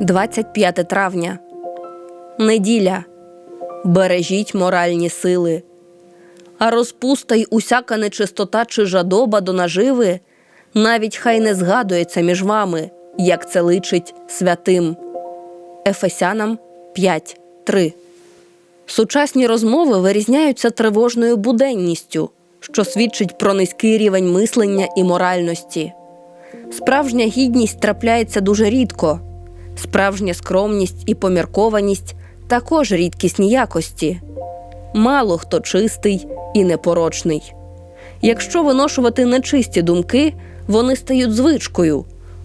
25 травня. Неділя. Бережіть моральні сили. А розпуста й усяка нечистота чи жадоба до наживи навіть хай не згадується між вами, як це личить святим. Ефесянам 5.3 Сучасні розмови вирізняються тривожною буденністю, що свідчить про низький рівень мислення і моральності. Справжня гідність трапляється дуже рідко. Справжня скромність і поміркованість також рідкісні якості. Мало хто чистий і непорочний. Якщо виношувати нечисті думки, вони стають звичкою.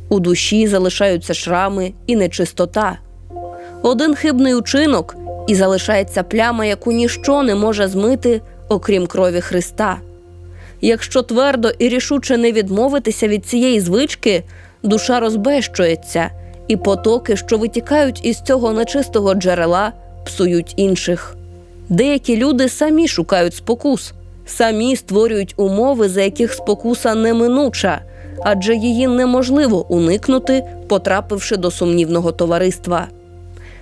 У душі залишаються шрами і нечистота. Один хибний учинок і залишається пляма, яку ніщо не може змити, окрім крові Христа. Якщо твердо і рішуче не відмовитися від цієї звички, душа розбещується, і потоки, що витікають із цього нечистого джерела, псують інших. Деякі люди самі шукають спокус, самі створюють умови, за яких спокуса неминуча, адже її неможливо уникнути, потрапивши до сумнівного товариства.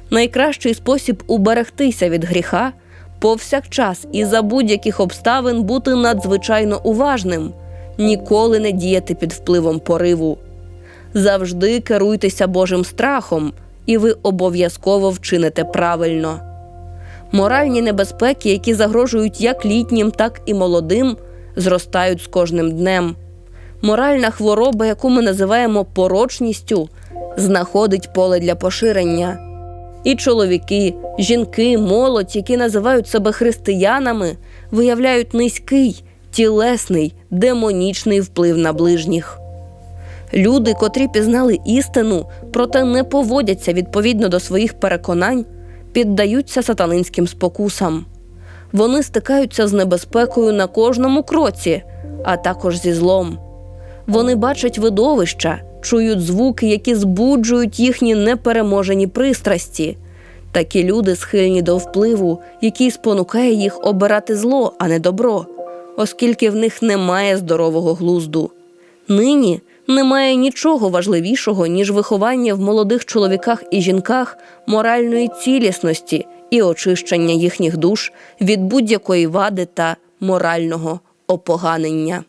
Найкращий спосіб уберегтися від гріха повсякчас і за будь-яких обставин бути надзвичайно уважним, ніколи не діяти під впливом пориву. Завжди керуйтеся Божим страхом, і ви обов'язково вчините правильно. Моральні небезпеки, які загрожують як літнім, так і молодим, зростають з кожним днем. Моральна хвороба, яку ми називаємо порочністю, знаходить поле для поширення. І чоловіки, жінки, молодь, які називають себе християнами, виявляють низький, тілесний, демонічний вплив на ближніх. Люди, котрі пізнали істину, проте не поводяться відповідно до своїх переконань, піддаються сатанинським спокусам. Вони стикаються з небезпекою на кожному кроці, а також зі злом. Вони бачать видовища, чують звуки, які збуджують їхні непереможені пристрасті. Такі люди схильні до впливу, який спонукає їх обирати зло, а не добро, оскільки в них немає здорового глузду. Нині немає нічого важливішого, ніж виховання в молодих чоловіках і жінках моральної цілісності і очищення їхніх душ від будь-якої вади та морального опоганення.